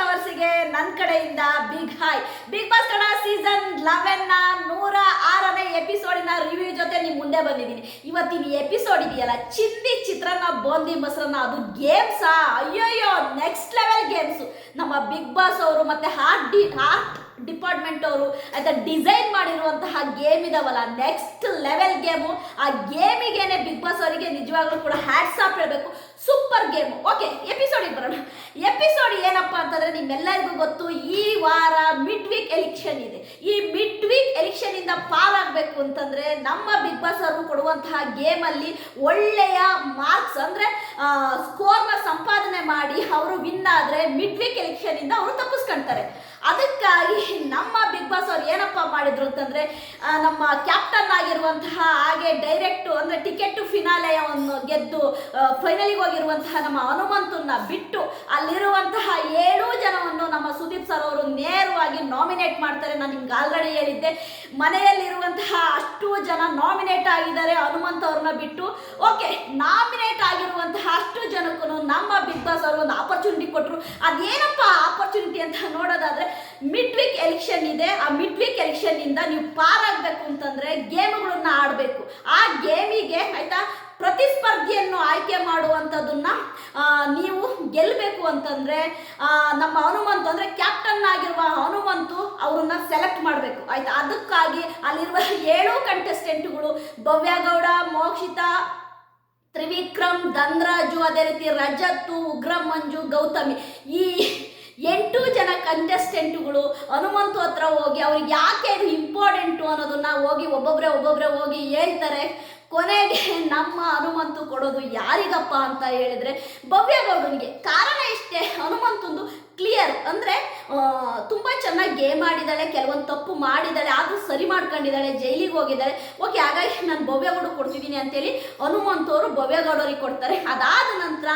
ಲವರ್ಸಿಗೆ ನನ್ನ ಕಡೆಯಿಂದ big hi big boss Kannada season ಲೆವೆನ್ನ ನೂರ ಆರನೇ ಎಪಿಸೋಡಿನ ರಿವ್ಯೂ ಜೊತೆ ನಿಮ್ಮ ಮುಂದೆ ಬಂದಿದ್ದೀನಿ. ಇವತ್ತಿನ ಎಪಿಸೋಡ್ ಇದೆಯಲ್ಲ ಚಿಂದಿ ಚಿತ್ರಾನ್ನ, ಬೋಂದಿ ಮೊಸರನ್ನ, ಅದು ಗೇಮ್ಸಾ ಅಯ್ಯೋಯ್ಯೋ ನೆಕ್ಸ್ಟ್ ಲೆವೆಲ್ ಗೇಮ್ಸು ನಮ್ಮ ಬಿಗ್ ಬಾಸ್ ಅವರು ಮತ್ತೆ ಹಾರ್ಟ್ ಡಿ ಹಾರ್ಟ್ ಡಿಪಾರ್ಟ್ಮೆಂಟ್ ಅವರು ಆಯ್ತಾ ಡಿಸೈನ್ ಮಾಡಿರುವಂತಹ ಗೇಮ್ ಇದಾವಲ್ಲ ನೆಕ್ಸ್ಟ್ ಲೆವೆಲ್ ಗೇಮು ಆ ಗೇಮಿಗೆ ಬಿಗ್ ಬಾಸ್ ಅವರಿಗೆ ನಿಜವಾಗ್ಲೂ ಕೂಡ ಹ್ಯಾಟ್ಸ್ ಆಫ್ ಹೇಳಬೇಕು. ಸೂಪರ್ ಗೇಮ್ ಓಕೆ ಎಪಿಸೋಡಿಗೆ ಬರೋಣ. ಎಪಿಸೋಡ್ ಏನಪ್ಪ ಅಂತಂದ್ರೆ ನಿಮ್ಮೆಲ್ಲರಿಗೂ ಗೊತ್ತು, ಈ ವಾರ ಮಿಡ್ ವೀಕ್ ಎಲೆಕ್ಷನ್ ಇದೆ. ಈ ಮಿಡ್ ವೀಕ್ ಎಲೆಕ್ಷನ್ ಇಂದ ಪಾರಾಗಬೇಕು ಅಂತಂದ್ರೆ ನಮ್ಮ ಬಿಗ್ ಬಾಸ್ ಅವರು ಕೊಡುವಂತಹ ಗೇಮ್ ಅಲ್ಲಿ ಒಳ್ಳೆಯ ಮಾರ್ಕ್ಸ್ ಅಂದ್ರೆ ಸ್ಕೋರ್ನ ಸಂಪಾದನೆ ಮಾಡಿ ಅವರು ವಿನ್ ಆದ್ರೆ ಮಿಡ್ ವೀಕ್ ಎಲೆಕ್ಷನ್ ಇಂದ ಅವರು ತಪ್ಪಿಸ್ಕೊಂತಾರೆ. ಅದಕ್ಕಾಗಿ ನಮ್ಮ ಬಿಗ್ ಬಾಸ್ ಅವ್ರು ಏನಪ್ಪ ಮಾಡಿದ್ರು ಅಂತಂದ್ರೆ ನಮ್ಮ ಕ್ಯಾಪ್ಟನ್ ಆಗಿರುವಂತಹ ಹಾಗೆ ಡೈರೆಕ್ಟ್ ಅಂದ್ರೆ ಟಿಕೆಟ್ ಫಿನಾಲೆಯನ್ನು ಗೆದ್ದು ಫೈನಲಿಗೆ ಹೋಗಿರುವಂತಹ ನಮ್ಮ ಹನುಮಂತನ್ನ ಬಿಟ್ಟು ಅಲ್ಲಿರುವಂತಹ ಏಳು ಜನವನ್ನು ನಮ್ಮ ಸುದೀಪ್ ಸರ್ ಅವರು ನೇರವಾಗಿ ನಾಮಿನೇಟ್ ಮಾಡ್ತಾರೆ. ನಾನು ನಿಮ್ಗೆ ಆಲ್ರೆಡಿ ಹೇಳಿದ್ದೆ, ಮನೆಯಲ್ಲಿರುವಂತಹ ಅಷ್ಟು ಜನ ನಾಮಿನೇಟ್ ಆಗಿದ್ದಾರೆ ಹನುಮಂತ ಅವ್ರನ್ನ ಬಿಟ್ಟು. ಓಕೆ ನಾಮಿನೇಟ್ ಆಗಿರುವಂತಹ ಅಷ್ಟು ಜನಕ್ಕೂ ನಮ್ಮ ಬಿಗ್ ಬಾಸ್ ಅವರು ಒಂದು ಆಪರ್ಚುನಿಟಿ ಕೊಟ್ಟರು ಅದೇನಪ್ಪ ಆಪರ್ಚುನಿಟಿ ಅಂತ ನೋಡೋದಾದ್ರೆ ಮಿಡ್ ವೀಕ್ ಎಲೆಕ್ಷನ್ ಇದೆ. ಆ ಮಿಡ್ ವೀಕ್ ಎಲೆಕ್ಷನ್ ಇಂದ ನೀವು ಪಾರಾಗಬೇಕು ಅಂತಂದ್ರೆ ಗೇಮ್ಗಳನ್ನ ಆಡಬೇಕು. ಆ ಗೇಮಿಗೆ ಆಯಿತಾ ಪ್ರತಿಸ್ಪರ್ಧಿಯನ್ನು ಆಯ್ಕೆ ಮಾಡುವಂಥದ್ದನ್ನ ನೀವು ಗೆಲ್ಲಬೇಕು ಅಂತಂದ್ರೆ ನಮ್ಮ ಹನುಮಂತು ಅಂದರೆ ಕ್ಯಾಪ್ಟನ್ ಆಗಿರುವ ಹನುಮಂತು ಅವ್ರನ್ನ ಸೆಲೆಕ್ಟ್ ಮಾಡಬೇಕು. ಆಯ್ತಾ? ಅದಕ್ಕಾಗಿ ಅಲ್ಲಿರುವ ಏಳು ಕಂಟೆಸ್ಟೆಂಟ್ಗಳು ಭವ್ಯಗೌಡ, ಮೋಕ್ಷಿತಾ ತ್ರಿವಿಕ್ರಮ್ ಧನ್ರಾಜು, ಅದೇ ರೀತಿ ರಜತ್ತು ಉಗ್ರಂ, ಮಂಜು, ಗೌತಮಿ ಈ ಎಂಟು ಜನ ಕಂಟೆಸ್ಟೆಂಟ್ಗಳು ಹನುಮಂತು ಹತ್ರ ಹೋಗಿ ಅವ್ರಿಗೆ ಯಾಕೆ ಇದು ಇಂಪಾರ್ಟೆಂಟು ಅನ್ನೋದನ್ನ ಹೋಗಿ ಒಬ್ಬೊಬ್ಬರೇ ಒಬ್ಬೊಬ್ಬರೇ ಹೋಗಿ ಹೇಳ್ತಾರೆ. ಕೊನೆಗೆ ನಮ್ಮ ಹನುಮಂತು ಕೊಡೋದು ಯಾರಿಗಪ್ಪ ಅಂತ ಹೇಳಿದ್ರೆ ಭವ್ಯಗೌಡನಿಗೆ ಕಾರಣ ಇಷ್ಟೇ, ಹನುಮಂತಂದು ಕ್ಲಿಯರ್ ಅಂದರೆ ತುಂಬ ಚೆನ್ನಾಗಿ ಗೇಮ್ ಆಡಿದ್ದಾಳೆ ಕೆಲವೊಂದು ತಪ್ಪು ಮಾಡಿದ್ದಾಳೆ ಆದರೂ ಸರಿ ಮಾಡ್ಕೊಂಡಿದ್ದಾಳೆ ಜೈಲಿಗೆ ಹೋಗಿದ್ದಾಳೆ ಓಕೆ ಹಾಗಾಗಿ ನಾನು ಭವ್ಯಗೌಡ ಕೊಡ್ತಿದ್ದೀನಿ ಅಂತೇಳಿ ಹನುಮಂತವರು ಭವ್ಯಗೌಡರಿಗೆ ಕೊಡ್ತಾರೆ. ಅದಾದ ನಂತರ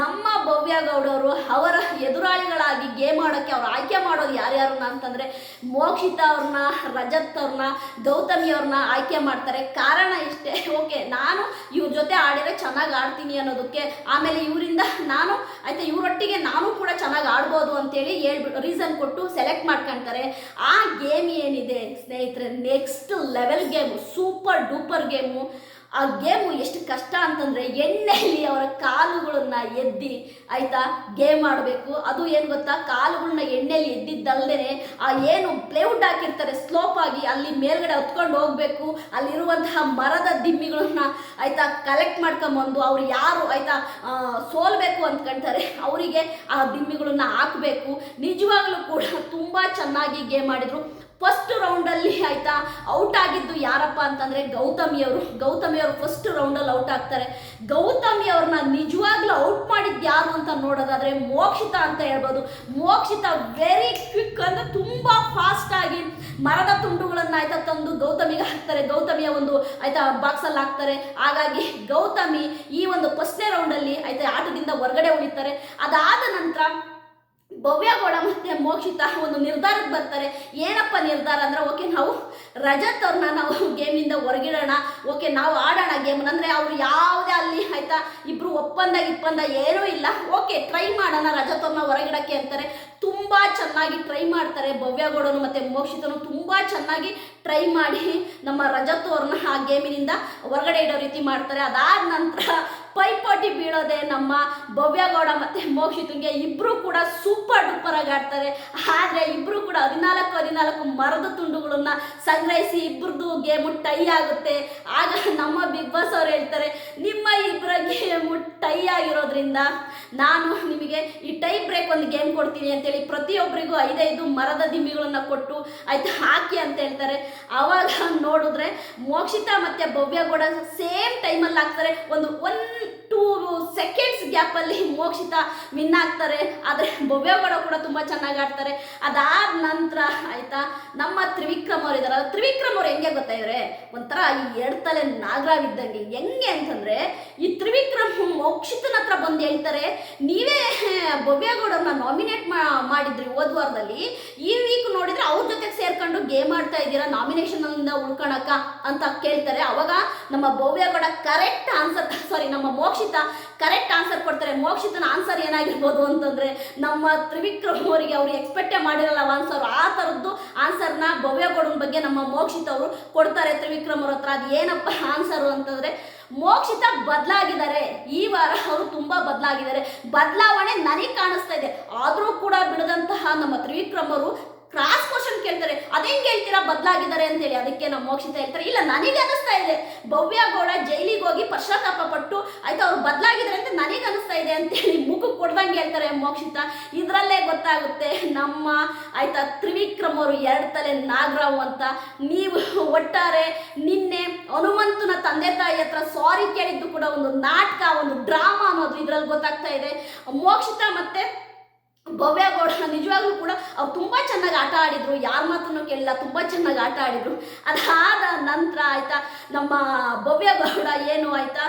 ನಮ್ಮ ಭವ್ಯಗೌಡವರು ಅವರ ಎದುರಾಳಿಗಳಾಗಿ ಗೇಮ್ ಆಡೋಕ್ಕೆ ಅವ್ರು ಆಯ್ಕೆ ಮಾಡೋದು ಯಾರ್ಯಾರನ್ನ ಅಂತಂದರೆ ಮೋಕ್ಷಿತ ಅವ್ರನ್ನ ರಜತ್ ಅವ್ರನ್ನ ಗೌತಮಿ ಅವ್ರನ್ನ ಆಯ್ಕೆ ಮಾಡ್ತಾರೆ. ಕಾರಣ ಇಷ್ಟೇ. ಓಕೆ ನಾನು ಇವ್ರ ಜೊತೆ ಆಡಿದರೆ ಚೆನ್ನಾಗಿ ಆಡ್ತೀನಿ ಅನ್ನೋದಕ್ಕೆ ಆಮೇಲೆ ಇವರಿಂದ ನಾನು, ಆಯ್ತಾ, ಇವರೊಟ್ಟಿಗೆ ನಾನು ಕೂಡ ಚೆನ್ನಾಗಿ ಆಡ್ಬೋದು ಅಂತೇಳಿ ಹೇಳ್ಬಿಟ್ಟು ರೀಸನ್ ಕೊಟ್ಟು ಸೆಲೆಕ್ಟ್ ಮಾಡ್ಕೊಂತಾರೆ. ಆ ಗೇಮ್ ಏನಿದೆ, ಸ್ನೇಹಿತರೆ next level game super duper game ಆ ಗೇಮು ಎಷ್ಟು ಕಷ್ಟ ಅಂತಂದರೆ ಎಣ್ಣೆಯಲ್ಲಿ ಅವರ ಕಾಲುಗಳನ್ನ ಎದ್ದಿ, ಆಯ್ತಾ, ಗೇಮ್ ಆಡಬೇಕು. ಅದು ಏನು ಗೊತ್ತಾ? ಕಾಲುಗಳನ್ನ ಎಣ್ಣೆಯಲ್ಲಿ ಎದ್ದಿದ್ದಲ್ದೇನೆ ಆ ಏನು ಪ್ಲೇವುಡ್ ಹಾಕಿರ್ತಾರೆ ಸ್ಲೋಪ್ ಆಗಿ ಅಲ್ಲಿ ಮೇಲ್ಗಡೆ ಹೊತ್ಕೊಂಡು ಹೋಗಬೇಕು. ಅಲ್ಲಿರುವಂತಹ ಮರದ ದಿಮ್ಮಿಗಳನ್ನ, ಆಯ್ತಾ ಕಲೆಕ್ಟ್ ಮಾಡ್ಕೊಂಬಂದು ಅವ್ರು ಯಾರು, ಆಯ್ತಾ ಸೋಲ್ಬೇಕು ಅಂದ್ಕೊಂತಾರೆ ಅವರಿಗೆ ಆ ದಿಮ್ಮಿಗಳನ್ನ ಹಾಕಬೇಕು. ನಿಜವಾಗ್ಲೂ ಕೂಡ ತುಂಬ ಚೆನ್ನಾಗಿ ಗೇಮ್ ಆಡಿದ್ರು. ಫಸ್ಟ್ ರೌಂಡಲ್ಲಿ ಆಯ್ತಾ? ಔಟ್ ಆಗಿದ್ದು ಯಾರಪ್ಪ ಅಂತಂದ್ರೆ ಗೌತಮಿ ಅವರು. ಗೌತಮಿ ಅವರು ಫಸ್ಟ್ ರೌಂಡಲ್ಲಿ ಔಟ್ ಆಗ್ತಾರೆ. ಗೌತಮಿ ಅವ್ರನ್ನ ನಿಜವಾಗ್ಲೂ ಔಟ್ ಮಾಡಿದ್ದು ಯಾರು ಅಂತ ನೋಡೋದಾದ್ರೆ ಮೋಕ್ಷಿತ ಅಂತ ಹೇಳ್ಬೋದು. ಮೋಕ್ಷಿತ ವೆರಿ ಕ್ವಿಕ್ ಅಂದ್ರೆ ತುಂಬಾ ಫಾಸ್ಟ್ ಆಗಿ ಮರದ ತುಂಡುಗಳನ್ನ ಆಯ್ತಾ ತಂದು ಗೌತಮಿಗೆ ಹಾಕ್ತಾರೆ. ಗೌತಮಿಯ ಒಂದು ಆಯ್ತಾ ಬಾಕ್ಸಲ್ಲಿ ಹಾಕ್ತಾರೆ. ಹಾಗಾಗಿ ಗೌತಮಿ ಈ ಒಂದು ಫಸ್ಟ್ನೇ ರೌಂಡಲ್ಲಿ ಆಯ್ತಾ ಆಟದಿಂದ ಹೊರಗಡೆ ಉಳಿತಾರೆ. ಅದಾದ ನಂತರ ಭವ್ಯಗೌಡ ಮತ್ತೆ ಮೋಕ್ಷಿತ ಒಂದು ನಿರ್ಧಾರಕ್ಕೆ ಬರ್ತಾರೆ. ಏನಪ್ಪ ನಿರ್ಧಾರ ಅಂದ್ರೆ, ಓಕೆ, ನಾವು ರಜತ್ ಅವ್ರನ್ನ ನಾವು ಗೇಮಿಂದ ಹೊರಗಿಡೋಣ. ಓಕೆ, ನಾವು ಆಡೋಣ ಗೇಮ್ ಅಂದ್ರೆ ಅವ್ರು ಯಾವುದೇ ಅಲ್ಲಿ ಆಯ್ತಾ, ಇಬ್ರು ಒಪ್ಪಂದ ಇಪ್ಪಂದ ಏನೂ ಇಲ್ಲ. ಓಕೆ ಟ್ರೈ ಮಾಡೋಣ ರಜತ್ ಅವ್ರನ್ನ ಹೊರಗಿಡಕ್ಕೆ ಅಂತಾರೆ. ತುಂಬಾ ಚೆನ್ನಾಗಿ ಟ್ರೈ ಮಾಡ್ತಾರೆ ಭವ್ಯಗೌಡನು ಮತ್ತೆ ಮೋಕ್ಷಿತನು. ತುಂಬಾ ಚೆನ್ನಾಗಿ ಟ್ರೈ ಮಾಡಿ ನಮ್ಮ ರಜತ್ ಅವ್ರನ್ನ ಆ ಗೇಮಿನಿಂದ ಹೊರಗಡೆ ಇಡೋ ರೀತಿ ಮಾಡ್ತಾರೆ. ಅದಾದ ನಂತರ ಪೈಪೋಟಿ ಬೀಳೋದೆ ನಮ್ಮ ಭವ್ಯಗೌಡ ಮತ್ತೆ ಮೋಕ್ಷಿತುಂಗೆ ಇಬ್ರು ಕೂಡ ಸೂಪರ್ ಡೂಪರ್ ಆಗಿ ಆಡ್ತಾರೆ. ಆದ್ರೆ ಇಬ್ರು ಕೂಡ ಹದಿನಾಲ್ಕು ಹದಿನಾಲ್ಕು ಮರದ ತುಂಡುಗಳನ್ನ ಸಂಗ್ರಹಿಸಿ ಇಬ್ರದ್ದು ಗೇಮು ಟೈ ಆಗುತ್ತೆ ಆಗ ನಮ್ಮ ಬಿಗ್ ಬಾಸ್ ಅವ್ರು ಹೇಳ್ತಾರೆ, ನಿಮ್ಮ ಇಬ್ಬರ ಟೈ ಆಗಿರೋದ್ರಿಂದ ನಾನು ನಿಮಗೆ ಈ ಟೈ ಬ್ರೇಕ್ ಒಂದು ಗೇಮ್ ಕೊಡ್ತೀನಿ ಅಂತೇಳಿ ಪ್ರತಿಯೊಬ್ಬರಿಗೂ ಐದೈದು ಮರದ ದಿಮ್ಮಿಗಳನ್ನು ಕೊಟ್ಟು ಆಯ್ತು ಹಾಕಿ ಅಂತ ಹೇಳ್ತಾರೆ. ಅವಾಗ ನೋಡಿದ್ರೆ ಮೋಕ್ಷಿತ ಮತ್ತೆ ಭವ್ಯಗೌಡ ಸೇಮ್ ಟೈಮಲ್ಲಿ ಹಾಕ್ತಾರೆ. ಒಂದು ಒನ್, ಟೂ ಸೆಕೆಂಡ್ಸ್ ಗ್ಯಾಪಲ್ಲಿ ಮೋಕ್ಷಿತ ವಿನ್ ಆಗ್ತಾರೆ. ಆದರೆ ಭವ್ಯಗೌಡ ಕೂಡ ತುಂಬ ಚೆನ್ನಾಗಿ ಆಡ್ತಾರೆ. ಅದಾದ ನಂತರ ಆಯ್ತಾ ನಮ್ಮ ತ್ರಿವಿಕ್ರಮ್ ಅವರು ಇದಾರೆ ತ್ರಿವಿಕ್ರಮ್ ಅವ್ರು ಹೆಂಗೆ ಗೊತ್ತಾ ಒಂಥರ ಈ ಎರಡು ತಲೆ ಹೆಂಗೆ ಅಂತಂದ್ರೆ ಈ ತ್ರಿವಿಕ್ರಮ್ ಮೋಕ್ಷಿತನ ಹತ್ರ ಬಂದು ಹೇಳ್ತಾರೆ, ನೀವೇ ಭವ್ಯಗೌಡರನ್ನ ನಾಮಿನೇಟ್ ಮಾಡಿದ್ರಿ ಹೋದ ಈ ವೀಕ್ ನೋಡಿದ್ರೆ ಅವ್ರ ಜೊತೆಗೆ ಸೇರ್ಕೊಂಡು ಗೇಮ್ ಆಡ್ತಾ ಇದ್ದೀರಾ ನಾಮಿನೇಷನ್ ಉಳ್ಕೊಳಕ ಅಂತ ಕೇಳ್ತಾರೆ. ಅವಾಗ ನಮ್ಮ ಭವ್ಯಗೌಡ ಕರೆಕ್ಟ್ ಆನ್ಸರ್ ಸಾರಿ ನಮ್ಮ ಮೋಕ್ಷಿತ ಕರೆಕ್ಟ್ ಆನ್ಸರ್ ಕೊಡ್ತಾರೆ. ಮೋಕ್ಷಿತನ ಆನ್ಸರ್ ಏನಾಗಿರ್ಬೋದು ಅಂತಂದ್ರೆ, ನಮ್ಮ ತ್ರಿವಿಕ್ರಮ್ ಅವರಿಗೆ ಅವ್ರು ಎಕ್ಸ್ಪೆಕ್ಟೇ ಮಾಡಿರಲ್ಲ ಆನ್ಸರ್ ಆ ಥರದ್ದು ಆನ್ಸರ್ನ ಭವ್ಯಗೌಡನ ಬಗ್ಗೆ ನಮ್ಮ ಮೋಕ್ಷಿತ ಅವರು ಕೊಡ್ತಾರೆ. ತ್ರಿವಿಕ್ರಮ್ ಅವ್ರ ಹತ್ರ ಅದು ಏನಪ್ಪ ಆನ್ಸರು ಅಂತಂದ್ರೆ ಮೋಕ್ಷಿತ ಬದಲಾಗಿದ್ದಾರೆ. ಈ ವಾರ ಅವರು ತುಂಬಾ ಬದಲಾಗಿದ್ದಾರೆ. ಬದಲಾವಣೆ ನನಗೆ ಕಾಣಿಸ್ತಾ ಇದೆ. ಆದರೂ ಕೂಡ ಬಿಡದಂತಹ ನಮ್ಮ ತ್ರಿವಿಕ್ರಮ್ ಅವರು ಕ್ರಾಸ್ ಕ್ವಶನ್ ಕೇಳ್ತಾರೆ ಅದೇಂಗ್ ಹೇಳ್ತೀರಾ, ಬದಲಾಗಿದ್ದಾರೆ ಅಂತೇಳಿ. ಅದಕ್ಕೆ ನಮ್ಮ ಮೋಕ್ಷಿತ ಹೇಳ್ತಾರೆ, ಇಲ್ಲ, ನನಗೆ ಅನಿಸ್ತಾ ಇದೆ. ಭವ್ಯ ಗೌಡ ಜೈಲಿಗೆ ಹೋಗಿ ಪಶ್ಚಾತ್ತಾಪ ಪಟ್ಟು, ಆಯ್ತಾ, ಅವ್ರು ಬದಲಾಗಿದ್ದಾರೆ ಅಂತ ನನಗೆ ಅನಿಸ್ತಾ ಇದೆ ಅಂತೇಳಿ ಮುಖಕ್ಕೆ ಕೊಡ್ದಂಗೆ ಹೇಳ್ತಾರೆ ಮೋಕ್ಷಿತ. ಇದರಲ್ಲೇ ಗೊತ್ತಾಗುತ್ತೆ, ನಮ್ಮ, ಆಯ್ತಾ, ತ್ರಿವಿಕ್ರಮ್ ಅವರು ಎರಡು ತಲೆ ನಾಗರಾವ್ ಅಂತ. ನೀವು ಒಟ್ಟಾರೆ ನಿನ್ನೆ ಹನುಮಂತನ ತಂದೆ ತಾಯಿ ಹತ್ರ ಸಾರಿ ಕೇಳಿದ್ದು ಕೂಡ ಒಂದು ನಾಟಕ, ಒಂದು ಡ್ರಾಮಾ ಅನ್ನೋದು ಇದರಲ್ಲಿ ಗೊತ್ತಾಗ್ತಾ ಇದೆ. ಮೋಕ್ಷಿತ ಮತ್ತೆ ಭವ್ಯ ಘೋಷಣೆ. ನಿಜವಾಗ್ಲೂ ಕೂಡ ಅವ್ರು ತುಂಬ ಚೆನ್ನಾಗಿ ಆಟ ಆಡಿದ್ರು. ಯಾರ ಮಾತನ್ನು ಕೇಳಿಲ್ಲ, ತುಂಬ ಚೆನ್ನಾಗಿ ಆಟ ಆಡಿದ್ರು. ಅದಾದ ನಂತರ ಆಯ್ತಾ, ನಮ್ಮ ಭವ್ಯ ಗೌಡ ಏನು ಆಯ್ತಾ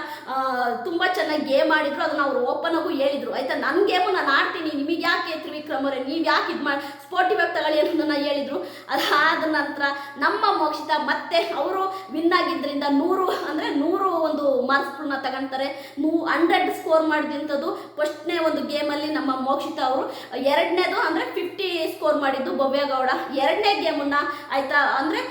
ತುಂಬ ಚೆನ್ನಾಗಿ ಗೇಮ್ ಆಡಿದ್ರು. ಅದನ್ನ ಅವ್ರು ಓಪನ್ ಆಗು ಹೇಳಿದ್ರು. ಆಯ್ತಾ? ನನ್ನ ಗೇಮು ನಾನು ಆಡ್ತೀನಿ. ನಿಮಗೆ ಯಾಕೆ ತ್ರಿವಿಕ್ರಮರೇ ನೀವು ಯಾಕೆ ಇದು ಮಾಡಿ ಸ್ಪೋರ್ಟಿವ್ ಆಗಿ ತಗೊಳ್ಳಿ ಅನ್ನೋದನ್ನ ಹೇಳಿದ್ರು. ಅದಾದ ನಂತರ ನಮ್ಮ ಮೋಕ್ಷಿತ ಮತ್ತೆ ಅವರು ವಿನ್ ಆಗಿದ್ದರಿಂದ ನೂರು ಅಂದರೆ ನೂರು ಒಂದು ಮಾರ್ಕ್ಸ್ಗಳನ್ನ ತಗೊಂತಾರೆ. ನೂ ಹಂಡ್ರೆಡ್ ಸ್ಕೋರ್ ಮಾಡಿದಂಥದ್ದು ಫಸ್ಟ್ನೇ ಒಂದು ಗೇಮಲ್ಲಿ ನಮ್ಮ ಮೋಕ್ಷಿತ ಅವರು. ಎರಡನೇದು ಅಂದರೆ ಫಿಫ್ಟಿ ಸ್ಕೋರ್ ಮಾಡಿದ್ದು ಭವ್ಯಗೌಡ ಎರಡನೇ ಗೇಮನ್ನು ಆಯಿತಾ ಅಂದರೆ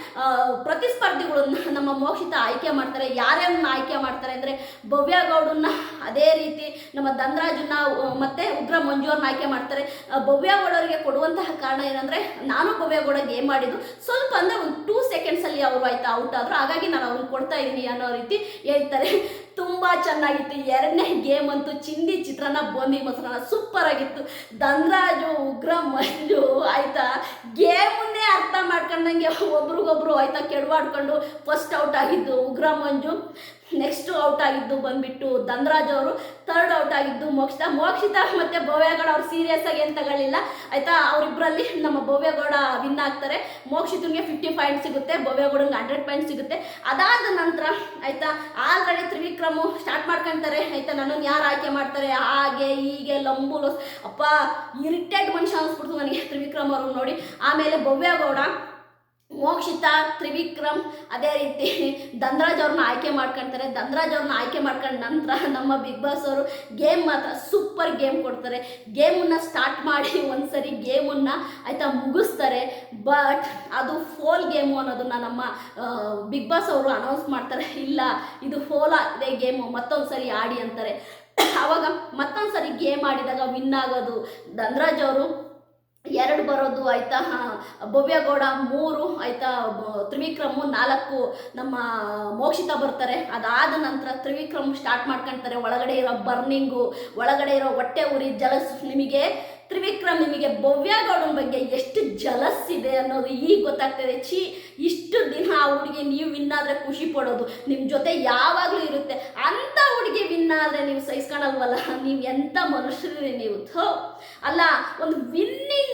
ಪ್ರತಿಸ್ಪರ್ಧಿಗಳನ್ನ ನಮ್ಮ ಮೋಕ್ಷಿತ ಆಯ್ಕೆ ಮಾಡ್ತಾರೆ. ಯಾರ್ಯಾರನ್ನ ಆಯ್ಕೆ ಮಾಡ್ತಾರೆ ಅಂದರೆ ಭವ್ಯಗೌಡನ್ನ ಅದೇ ರೀತಿ ನಮ್ಮ ಧನರಾಜನ್ನ ಮತ್ತು ಉಗ್ರ ಮಂಜುವ್ರನ್ನ ಆಯ್ಕೆ ಮಾಡ್ತಾರೆ. ಭವ್ಯಗೌಡರಿಗೆ ಕೊಡುವಂತಹ ಕಾರಣ ಏನಂದರೆ, ನಾನು ಭವ್ಯ ಕೂಡ ಗೇಮ್ ಆಡಿದ್ದು. ಸ್ವಲ್ಪ ಅಂದರೆ ಒಂದು ಟೂ ಸೆಕೆಂಡ್ಸಲ್ಲಿ ಅವರು ಆಯ್ತಾ ಔಟ್ ಆದ್ರು. ಹಾಗಾಗಿ ನಾನು ಅವ್ರಿಗೆ ಕೊಡ್ತಾ ಇದ್ದೀನಿ ಅನ್ನೋ ರೀತಿ ಹೇಳ್ತಾರೆ. ತುಂಬ ಚೆನ್ನಾಗಿತ್ತು. ಎರಡನೇ ಗೇಮ್ ಅಂತೂ ಚಿಂದಿ ಚಿತ್ರಾನ್ನ ಬೋಂದಿ ಮೊಸರನ್ನ. ಸೂಪರ್ ಆಗಿತ್ತು. ದಂದ್ರಾಜು ಉಗ್ರ ಮಂಜು ಆಯ್ತಾ? ಗೇಮನ್ನೇ ಅರ್ಥ ಮಾಡ್ಕೊಂಡಂಗೆ ಒಬ್ರಿಗೊಬ್ರು ಆಯ್ತಾ ಕೆಡವಾಡ್ಕೊಂಡು ಫಸ್ಟ್ ಔಟ್ ಆಗಿದ್ದು ಉಗ್ರ, ಮಂಜು. ನೆಕ್ಸ್ಟ್ ಔಟ್ ಆಗಿದ್ದು ಬಂದ್ಬಿಟ್ಟು ಧನರಾಜ್ ಅವರು. ಥರ್ಡ್ ಔಟ್ ಆಗಿದ್ದು ಮೋಕ್ಷಿತ. ಮೋಕ್ಷಿತ ಮತ್ತೆ ಭವ್ಯಗೌಡ ಅವ್ರು ಸೀರಿಯಸ್ ಆಗಿ ಏನು ತಗೊಳ್ಳಿಲ್ಲ. ಆಯ್ತಾ? ಅವರಿಬ್ಬರಲ್ಲಿ ನಮ್ಮ ಭವ್ಯಗೌಡ ವಿನ್ ಆಗ್ತಾರೆ. ಮೋಕ್ಷಿತನಿಗೆ ಫಿಫ್ಟಿ ಪಾಯಿಂಟ್ ಸಿಗುತ್ತೆ. ಭವ್ಯಗೌಡಂಗೆ ಹಂಡ್ರೆಡ್ ಪಾಯಿಂಟ್ ಸಿಗುತ್ತೆ. ಅದಾದ ನಂತರ, ಆಯ್ತಾ? ಆಲ್ರೆಡಿ ತ್ರಿವಿಕ್ರಮು ಸ್ಟಾರ್ಟ್ ಮಾಡ್ಕೊಂತಾರೆ. ಆಯ್ತಾ? ನನ್ನನ್ನು ಯಾರು ಆಯ್ಕೆ ಮಾಡ್ತಾರೆ? ಹಾಗೆ, ಹೀಗೆ ಲಂಬುಲೋಸ್ ಅಪ್ಪ ಇರಿಟೇಟ್ ಮನುಷ್ಯ ಅನಿಸ್ಬಿಡ್ತು ನನಗೆ ತ್ರಿವಿಕ್ರಮ್ ಅವ್ರನ್ನ ನೋಡಿ. ಆಮೇಲೆ ಭವ್ಯಗೌಡ ಮೋಕ್ಷಿತ ತ್ರಿವಿಕ್ರಮ್, ಅದೇ ರೀತಿ ದಂದ್ರಾಜ್ ಅವ್ರನ್ನ ಆಯ್ಕೆ ಮಾಡ್ಕೊಳ್ತಾರೆ ದಂದ್ರಾಜ್ ಅವ್ರನ್ನ ಆಯ್ಕೆ ಮಾಡ್ಕೊಂಡ ನಂತರ ನಮ್ಮ ಬಿಗ್ ಬಾಸ್ ಅವರು ಗೇಮ್ ಮಾತ್ರ ಸೂಪರ್ ಗೇಮ್ ಕೊಡ್ತಾರೆ. ಗೇಮನ್ನು ಸ್ಟಾರ್ಟ್ ಮಾಡಿ ಒಂದ್ಸರಿ ಗೇಮನ್ನು ಆಯ್ತಾ ಮುಗಿಸ್ತಾರೆ. ಬಟ್ ಅದು ಫೋಲ್ ಗೇಮು ಅನ್ನೋದನ್ನ ನಮ್ಮ ಬಿಗ್ ಬಾಸ್ ಅವರು ಅನೌನ್ಸ್ ಮಾಡ್ತಾರೆ. ಇಲ್ಲ, ಇದು ಫೋಲ್ ಆಗಿದೆ ಗೇಮು ಮತ್ತೊಂದು ಸರಿ ಆಡಿ ಅಂತಾರೆ. ಆವಾಗ ಮತ್ತೊಂದು ಸರಿ ಗೇಮ್ ಆಡಿದಾಗ ವಿನ್ ಆಗೋದು ದಂದ್ರಾಜ್ ಅವರು. ಎರಡು ಬರೋದು ಆಯ್ತಾ? ಭವ್ಯಗೌಡ ಮೂರು, ಆಯಿತಾ ತ್ರಿವಿಕ್ರಮು ನಾಲ್ಕು, ನಮ್ಮ ಮೋಕ್ಷಿತ ಬರ್ತಾರೆ. ಅದಾದ ನಂತರ ತ್ರಿವಿಕ್ರಮ್ ಸ್ಟಾರ್ಟ್ ಮಾಡ್ಕೊಂತಾರೆ. ಒಳಗಡೆ ಇರೋ ಬರ್ನಿಂಗು, ಒಳಗಡೆ ಇರೋ ಹೊಟ್ಟೆ ಉರಿ, ಜಲಸ್ ನಿಮಗೆ, ತ್ರಿವಿಕ್ರಮ್ ನಿಮಗೆ ಭವ್ಯಗೌಡನ ಬಗ್ಗೆ ಎಷ್ಟು ಜಲಸ್ ಇದೆ ಅನ್ನೋದು ಈಗ ಗೊತ್ತಾಗ್ತದೆ ಛೀ, ಇಷ್ಟು ದಿನ ಆ ಹುಡುಗಿ ನೀವು ವಿನ್ ಆದರೆ ಖುಷಿ ಪಡೋದು. ನಿಮ್ಮ ಜೊತೆ ಯಾವಾಗಲೂ ಇರುತ್ತೆ. ಅಂಥ ಹುಡುಗಿ ವಿನ್ ಆದರೆ ನೀವು ಸಹಿಸ್ಕೊಳಲ್ವಲ್ಲ? ನೀವು ಎಂಥ ಮನುಷ್ಯರಿ ನೀವು? ಥೋ. ಅಲ್ಲ, ಒಂದು ವಿನ್ನಿಂಗ್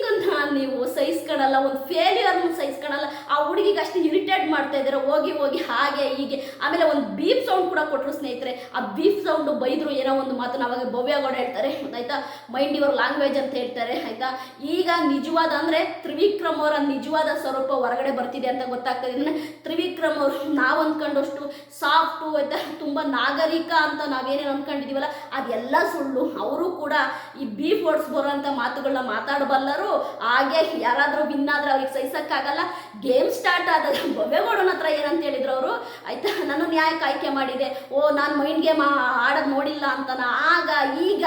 ನೀವು ಸಹಿಸ್ಕೊಳಲ್ಲ, ಒಂದು ಫೇಲ್ಯೂರ್ನ ಸಹಿಸ್ಕೊಳಲ್ಲ. ಆ ಹುಡುಗಿಗೆ ಅಷ್ಟು ಇರಿಟೇಟ್ ಮಾಡ್ತಾ ಇದ್ದಾರೆ, ಹೋಗಿ ಹೋಗಿ, ಹಾಗೆ, ಹೀಗೆ. ಆಮೇಲೆ ಒಂದು ಬೀಪ್ ಸೌಂಡ್ ಕೂಡ ಕೊಟ್ಟರು ಸ್ನೇಹಿತರೆ. ಆ ಬೀಪ್ ಸೌಂಡು ಬೈದ್ರು ಏನೋ ಒಂದು ಮಾತು ಅವಾಗ ಭವ್ಯಗೌಡ ಹೇಳ್ತಾರೆ. ಆಯಿತಾ ಮೈಂಡ್ ಯುವರ್ ಲ್ಯಾಂಗ್ವೇಜ್ ಅಂತ ಹೇಳ್ತಾರೆ. ಆಯಿತಾ? ಈಗ ನಿಜವಾದ ಅಂದರೆ ತ್ರಿವಿಕ್ರಮ್ ಅವರ ನಿಜವಾದ ಸ್ವರೂಪ ಹೊರಗಡೆ ಬರ್ತಿದೆ ಅಂತ ಗೊತ್ತಾಗ್ತದೆ ಅಂದರೆ ತ್ರಿವಿಕ್ರಮ್ ಅವರು ನಾವು ಅಂದ್ಕೊಂಡಷ್ಟು ಸಾಫ್ಟು ಆಯಿತಾ, ತುಂಬ ನಾಗರಿಕ ಅಂತ ನಾವೇನೇನು ಅಂದ್ಕೊಂಡಿದ್ದೀವಲ್ಲ ಅದೆಲ್ಲ ಸುಳ್ಳು. ಅವರು ಕೂಡ ಈ ಬೀಫ್ ಬರೋ ಬರೋಂಥ ಮಾತುಗಳನ್ನ ಮಾತಾಡಬಲ್ಲರು. ಹಾಗೆ ಯಾರಾದರೂ ವಿನ್ ಆದರೆ ಅವ್ರಿಗೆ ಸಹಿಸೋಕ್ಕಾಗಲ್ಲ. ಗೇಮ್ ಸ್ಟಾರ್ಟ್ ಆದಾಗ ಬೊಬ್ಬೆಗೌಡನ ಹತ್ರ ಏನಂತ ಹೇಳಿದ್ರು ಅವರು? ಆಯ್ತಾ, ನಾನು ನ್ಯಾಯಕ್ಕೆ ಆಯ್ಕೆ ಮಾಡಿದೆ. ಓ, ನಾನು ಮೈಂಡ್ ಗೇಮ್ ಆಡೋದು ನೋಡಿಲ್ಲ ಅಂತನ. ಆಗ ಈಗ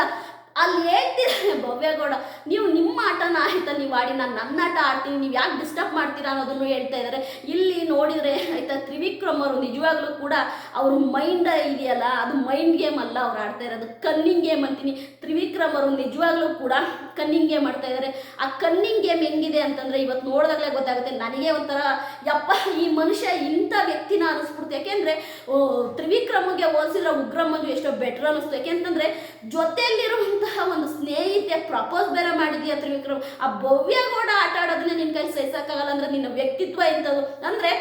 ಅಲ್ಲಿ ಹೇಳ್ತೀರ ಭವ್ಯಗೌಡ ನೀವು ನಿಮ್ಮ ಆಟನ ಆಯ್ತಾ? ನೀವು ಆಡಿ, ನಾನು ನನ್ನ ಆಟ ಆಡ್ತೀನಿ. ನೀವು ಯಾಕೆ ಡಿಸ್ಟರ್ಬ್ ಮಾಡ್ತೀರಾ ಅನ್ನೋದನ್ನು ಹೇಳ್ತಾ ಇದ್ದಾರೆ ಇಲ್ಲಿ ನೋಡಿದರೆ ಆಯ್ತಾ, ತ್ರಿವಿಕ್ರಮ್ ನಿಜವಾಗ್ಲೂ ಕೂಡ ಅವ್ರ ಮೈಂಡ್ ಇದೆಯಲ್ಲ, ಅದು ಮೈಂಡ್ ಗೇಮ್ ಅಲ್ಲ ಅವ್ರು ಆಡ್ತಾ ಇರೋದು. ಕನ್ನಿಂಗ್ ಗೇಮ್ ಅಂತೀನಿ. ತ್ರಿವಿಕ್ರಮ್ ನಿಜವಾಗ್ಲೂ ಕೂಡ ಕನ್ನಿಂಗ್ ಗೇಮ್ ಆಡ್ತಾ ಇದ್ದಾರೆ ಆ ಕನ್ನಿಂಗ್ ಗೇಮ್ ಹೆಂಗಿದೆ ಅಂತಂದರೆ ಇವತ್ತು ನೋಡಿದಾಗಲೇ ಗೊತ್ತಾಗುತ್ತೆ. ನನಗೆ ಒಂಥರ, ಯಪ್ಪ, ಈ ಮನುಷ್ಯ ಇಂಥ ವ್ಯಕ್ತಿನ ಅನಿಸ್ಬಿಡ್ತು. ಯಾಕೆಂದರೆ ತ್ರಿವಿಕ್ರಮಗೆ ಹೋಲಿಸಿದ್ರೆ ಉಗ್ರಮ್ಮಂಜು ಎಷ್ಟೋ ಬೆಟರ್ ಅನ್ನಿಸ್ತು ಯಾಕೆಂತಂದರೆ ಜೊತೆಯಲ್ಲಿರುವಂತಹ ಒಂದು ಸ್ನೇಹಿತೆ ಪ್ರಪೋಸ್ ಬೇರೆ ಮಾಡಿದ್ಯಾ ತ್ರಿವಿಕ್ರಮ್? ಆ ಭವ್ಯ ಕೂಡ ಆಟ ಆಡೋದನ್ನ ನಿನ್ನ ಕೈ ಸಹಿಸಕ್ಕಾಗಲ್ಲ ಅಂದ್ರೆ ನಿನ್ನ ವ್ಯಕ್ತಿತ್ವ ಇಂಥದ್ದು ಅಂದರೆ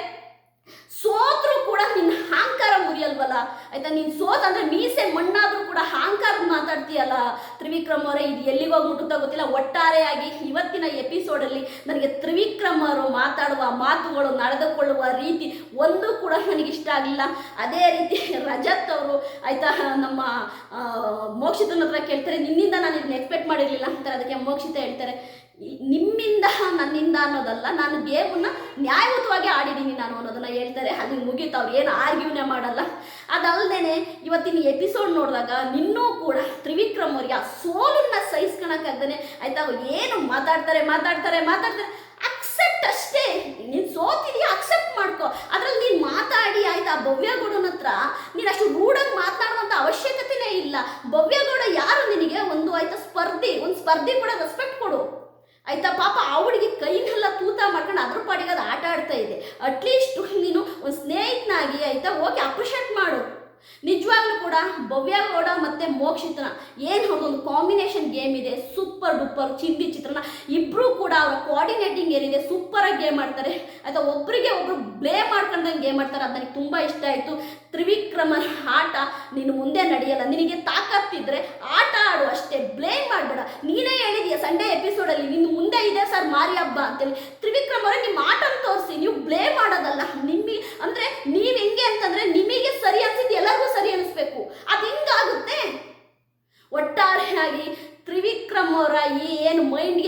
ಸೋತ್ರು ಕೂಡ ನಿನ್ನ ಅಹಂಕಾರ ಮುರಿಯಲ್ವಲ್ಲ? ಆಯ್ತಾ, ನೀನು ಸೋತ ಅಂದ್ರೆ ಮೀಸೆ ಮಣ್ಣಾದ್ರೂ ಕೂಡ ಅಹಂಕಾರ ಮಾತಾಡ್ತೀಯಲ್ಲ? ತ್ರಿವಿಕ್ರಮ್ ಅವರೇ, ಇದು ಎಲ್ಲಿಗೆ ಹೋಗಿ ಮುಟ್ಟುತ್ತಾ ಗೊತ್ತಿಲ್ಲ. ಒಟ್ಟಾರೆಯಾಗಿ ಇವತ್ತಿನ ಎಪಿಸೋಡಲ್ಲಿ ನನಗೆ ತ್ರಿವಿಕ್ರಮ್ ಅವರು ಮಾತಾಡುವ ಮಾತುಗಳು ನಡೆದುಕೊಳ್ಳುವ ರೀತಿ ಒಂದು ಕೂಡ ನನಗೆ ಇಷ್ಟ ಆಗಲಿಲ್ಲ. ಅದೇ ರೀತಿ ರಜತ್ ಅವರು, ಆಯ್ತಾ, ನಮ್ಮ ಮೋಕ್ಷಿತನ ಹತ್ರ ಕೇಳ್ತಾರೆ. ನಿನ್ನಿಂದ ನಾನು ಇದನ್ನ ಎಕ್ಸ್ಪೆಕ್ಟ್ ಮಾಡಿರಲಿಲ್ಲ ಅಂತಾರೆ. ಅದಕ್ಕೆ ಮೋಕ್ಷಿತ ಹೇಳ್ತಾರೆ. ನಿಮ್ಮಿಂದ, ನನ್ನಿಂದ ಅನ್ನೋದಲ್ಲ, ನಾನು ಗೇಮನ್ನ ನ್ಯಾಯಯುತವಾಗಿ ಆಡಿದ್ದೀನಿ ನಾನು ಅನ್ನೋದನ್ನ ಹೇಳ್ತಾರೆ. ಅದು ಮುಗೀತು, ಅವ್ರು ಏನು ಆರ್ಗ್ಯೂನೇ ಮಾಡಲ್ಲ. ಅದಲ್ಲದೆ ಇವತ್ತಿನ ಎಪಿಸೋಡ್ ನೋಡಿದಾಗ ನಿನ್ನೂ ಕೂಡ ತ್ರಿವಿಕ್ರಮ್ ಅವ್ರಿಗೆ ಆ ಸೋಲನ್ನ ಸಹಿಸ್ಕೊಳಕ್ಕಾಗ್ದೇ ಆಯ್ತಾ ಏನು ಮಾತಾಡ್ತಾರೆ ಮಾತಾಡ್ತಾರೆ ಮಾತಾಡ್ತಾರೆ. ಅಕ್ಸೆಪ್ಟ್ ಅಷ್ಟೇ. ನೀನು ಸೋತಿದೀಯ ಅಕ್ಸೆಪ್ಟ್ ಮಾಡ್ಕೋ. ಅದ್ರಲ್ಲಿ ನೀನು ಮಾತಾಡಿ ಆಯ್ತಾ ಭವ್ಯಗೌಡನ ಹತ್ರ ನೀನು ಅಷ್ಟು ರೂಢಾಗಿ ಮಾತಾಡುವಂಥ ಅವಶ್ಯಕತೆನೇ ಇಲ್ಲ. ಭವ್ಯಗೌಡ ಯಾರು ನಿನಗೆ? ಒಂದು ಆಯ್ತಾ ಸ್ಪರ್ಧಿ, ಒಂದು ಸ್ಪರ್ಧಿ ಕೂಡ ರೆಸ್ಪೆಕ್ಟ್ ಆಯ್ತಾ, ಪಾಪ ಅವಳಿಗೆ ಕೈನೆಲ್ಲ ತೂತ ಮಾಡ್ಕೊಂಡು ಅದ್ರ ಪಾಡಿಗೆ ಅದು ಆಟ ಆಡ್ತಾ ಇದೆ. ಅಟ್ಲೀಸ್ಟ್ ನೀನು ಒಂದು ಸ್ನೇಹಿತನಾಗಿ, ಆಯ್ತಾ, ಹೋಗಿ ಅಪ್ರಿಷಿಯೇಟ್ ಮಾಡು. ನಿಜವಾಗ್ಲೂ ಕೂಡ ಭವ್ಯಗೌಡ ಮತ್ತು ಮೋಕ್ಷಿತನ ಏನು ಅವ್ರದ್ದೊಂದು ಕಾಂಬಿನೇಷನ್ ಗೇಮ್ ಇದೆ ಸೂಪರ್ ಡೂಪರ್ ಚಿಂದಿ ಚಿತ್ರನ ಇಬ್ಬರು ಕೂಡ ಅವರ ಕೋಆರ್ಡಿನೇಟಿಂಗ್ ಏನಿದೆ ಸೂಪರಾಗಿ ಗೇಮ್ ಮಾಡ್ತಾರೆ ಆಯ್ತಾ ಒಬ್ಬರಿಗೆ ಒಬ್ರು ಬ್ಲೇ ಮಾಡ್ಕೊಂಡಂಗೆ ಗೇಮ್ ಮಾಡ್ತಾರೆ ಅದು ನನಗೆ ತುಂಬ ಇಷ್ಟ ಆಯಿತು. ತ್ರಿವಿಕ್ರಮನ ಆಟ ನೀನು ಮುಂದೆ ನಡೆಯಲ್ಲ, ನಿನಗೆ ತಾಕತ್ತಿದ್ರೆ ಆಟ ಆಡು, ಅಷ್ಟೇ ಬ್ಲೇಮ್ ಮಾಡಬೇಡ. ನೀನೇ ಹೇಳಿದೀಯ ಸಂಡೇ ಎಪಿಸೋಡಲ್ಲಿ ನಿನ್ನ ಮುಂದೆ ಇದೆ ಸರ್ ಮಾರಿ ಹಬ್ಬ ಅಂತೇಳಿ. ತ್ರಿವಿಕ್ರಮ್ ಅವರೇ ನಿಮ್ಮ ಆಟನ ತೋರಿಸಿ, ನೀವು ಬ್ಲೇ ಮಾಡೋದಲ್ಲ. ನಿಮ್ಮಿ ಅಂದರೆ ನೀವು ಹೆಂಗೆ ಅಂತಂದರೆ ನಿಮಗೆ ಸರಿ ಅನ್ಸಿದ್ದು ಎಲ್ಲರಿಗೂ ಸರಿ ಅನಿಸ್ಬೇಕು ಅದು ಹಿಂಗಾಗುತ್ತೆ ಒಟ್ಟಾರೆಯಾಗಿ ತ್ರಿವಿಕ್ರಮ್ ಅವರ ಈ ಏನು ಮೈಂಡ್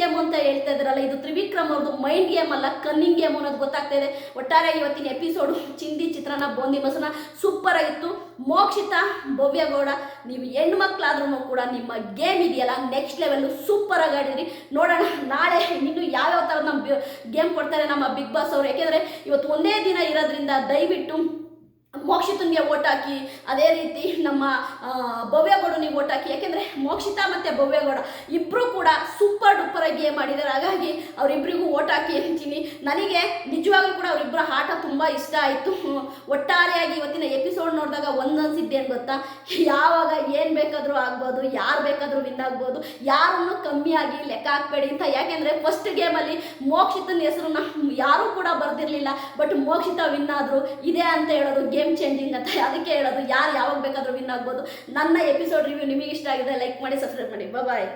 ಹೇಳ್ತಾ ಇದ್ರಲ್ಲ ಇದು ತ್ರಿವಿಕ್ರಮ್ ಅವ್ರದ್ದು ಮೈಂಡ್ ಗೇಮ್ ಅಲ್ಲ ಕನ್ನಿಂಗ್ ಗೇಮ್ ಅನ್ನೋದು ಗೊತ್ತಾಗ್ತಾ ಇದೆ. ಒಟ್ಟಾರೆ ಇವತ್ತಿನ ಎಪಿಸೋಡು ಚಿಂದಿ ಚಿತ್ರನ ಬೋಂದಿ ಮಸನ ಸೂಪರ್ ಆಗಿತ್ತು. ಮೋಕ್ಷಿತ, ಭವ್ಯಗೌಡ, ನೀವು ಹೆಣ್ಮಕ್ಳಾದ್ರೂ ಕೂಡ ನಿಮ್ಮ ಗೇಮ್ ಇದೆಯಲ್ಲ ನೆಕ್ಸ್ಟ್ ಲೆವೆಲ್ ಸೂಪರ್ ಆಗಿ ಆಡಿದ್ರಿ. ನೋಡೋಣ, ನಾಳೆ ಇನ್ನು ಯಾವ್ಯಾವ ಥರ ನಮ್ಮ ಗೇಮ್ ಕೊಡ್ತಾರೆ ನಮ್ಮ ಬಿಗ್ ಬಾಸ್ ಅವರು. ಯಾಕೆಂದರೆ ಇವತ್ತು ಒಂದೇ ದಿನ ಇರೋದ್ರಿಂದ ದಯವಿಟ್ಟು ಮೋಕ್ಷಿತನಿಗೆ ಓಟ್ ಹಾಕಿ ಅದೇ ರೀತಿ ನಮ್ಮ ಭವ್ಯಗೌಡನಿಗೆ ಓಟ್ ಹಾಕಿ ಯಾಕೆಂದರೆ ಮೋಕ್ಷಿತ ಮತ್ತು ಭವ್ಯಗೌಡ ಇಬ್ಬರು ಕೂಡ ಸೂಪರ್ ಡೂಪರ್ ಆಗಿ ಗೇಮ್ ಆಡಿದ್ದಾರೆ. ಹಾಗಾಗಿ ಅವರಿಬ್ಬರಿಗೂ ಓಟ್ ಹಾಕಿ ಅಂತೀನಿ ನನಗೆ ನಿಜವಾಗ್ಲೂ ಕೂಡ ಅವರಿಬ್ಬರ ಆಟ ತುಂಬ ಇಷ್ಟ ಆಯಿತು. ಒಟ್ಟಾರೆಯಾಗಿ ಇವತ್ತಿನ ಎಪಿಸೋಡ್ ನೋಡಿದಾಗ ಒಂದೊಂದು ಅನ್ಸಿದ್ದೇನು ಗೊತ್ತಾ? ಯಾವಾಗ ಏನು ಬೇಕಾದರೂ ಆಗ್ಬೋದು, ಯಾರು ಬೇಕಾದರೂ ವಿನ್ ಆಗ್ಬೋದು, ಯಾರನ್ನು ಕಮ್ಮಿಯಾಗಿ ಲೆಕ್ಕ ಹಾಕ್ಬೇಡಿ ಅಂತ. ಯಾಕೆಂದರೆ ಫಸ್ಟ್ ಗೇಮಲ್ಲಿ ಮೋಕ್ಷಿತನ ಹೆಸರನ್ನ ಯಾರೂ ಕೂಡ ಬರೆದಿರಲಿಲ್ಲ. ಬಟ್ ಮೋಕ್ಷಿತ ವಿನ್ ಆದರೂ, ಇದೆ ಅಂತ ಹೇಳೋದು ಗೇಮ್ ಚೇಂಜಿಂಗ್ ಅಂತ ಅದಕ್ಕೆ ಹೇಳೋದು, ಯಾರು ಯಾವಾಗ ಬೇಕಾದರೂ ವಿನ್ ಆಗ್ಬೋದು. ನನ್ನ ಎಪಿಸೋಡ್ ರಿವ್ಯೂ ನಿಮಗೆ ಇಷ್ಟ ಆಗಿದೆ ಲೈಕ್ ಮಾಡಿ ಸಬ್ಸ್ಕ್ರೈಬ್ ಮಾಡಿ. ಬಾಯ್